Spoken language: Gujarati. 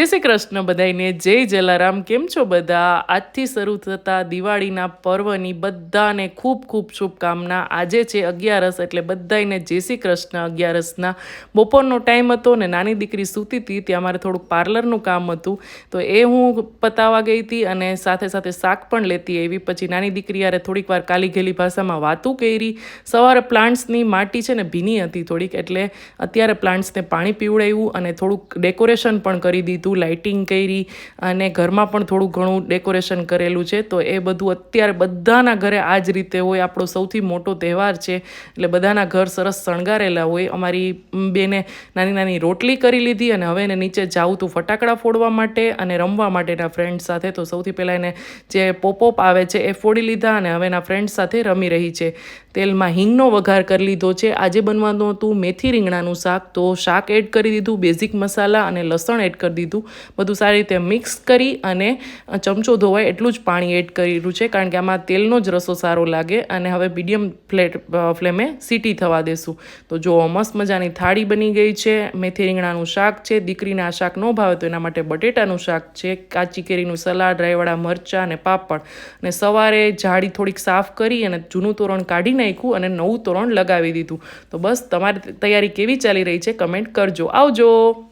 જય શ્રી કૃષ્ણ બધાઈને જય જલારામ. કેમ છો બધા? આજથી શરૂ થતા દિવાળીના પર્વની બધાને ખૂબ ખૂબ શુભકામના. આજે છે અગિયારસ એટલે બધાને જય શ્રી કૃષ્ણ અગિયારસના. બપોરનો ટાઈમ હતો ને નાની દીકરી સૂતી હતી, ત્યાં મારે થોડુંક પાર્લરનું કામ હતું. તો એ હું પતાવવા ગઈ હતી અને સાથે સાથે શાક પણ લેતી આવી. પછી નાની દીકરી યારે થોડીક વાર કાલી ગેલી ભાષામાં વાતું કરી. સવારે પ્લાન્ટ્સની માટી છે ને ભીની હતી થોડીક, એટલે અત્યારે પ્લાન્ટ્સને પાણી પીવડાવ્યું અને થોડુંક ડેકોરેશન પણ કરી દીધું. લાઇટિંગ કરી અને ઘરમાં પણ થોડું ઘણું ડેકોરેશન કરેલું છે, તો એ બધું અત્યારે બધાના ઘરે આ જ રીતે હોય, આપણો સૌથી મોટો તહેવાર છે, એટલે બધાના ઘર સરસ શણગારેલા હોય. અમારી બેને નાની નાની રોટલી કરી લીધી અને હવે એને નીચે જાવું તું ફટાકડા ફોડવા માટે અને રમવા માટેના ફ્રેન્ડ સાથે. તો સૌથી પહેલાં એને જે પોપઅપ આવે છે એ ફોડી લીધા અને હવે એના ફ્રેન્ડ સાથે રમી રહી છે. તેલમાં હિંગનો વઘાર કરી લીધો છે. આજે બનવાનું હતું મેથી રીંગણાનું શાક. તો શાક એડ કરી દીધું, બેઝિક મસાલા અને લસણ એડ કરી દીધું. બધું સારી રીતે મિક્સ કરી અને ચમચો ધોવાય એટલું જ પાણી એડ કર્યું છે, કારણ કે આમાં તેલનો જ રસો સારો લાગે અને હવે મીડિયમ ફ્લેટ ફ્લેમે સીટી થવા દેશું. તો જો મસ્ત મજાની થાળી બની ગઈ છે. મેથી રીંગણાનું શાક છે. દીકરીને આ શાક ન ભાવે તો એના માટે બટેટાનું શાક છે, કાચી કેરીનું સલાડ, રાયવાળા મરચાં અને પાપડ. અને સવારે જાળી થોડીક સાફ કરી અને જૂનું તોરણ કાઢી નાખ્યું અને નવું તોરણ લગાવી દીધું. તો બસ તમારી તૈયારી કેવી ચાલી રહી છે, કમેન્ટ કરજો. આવજો!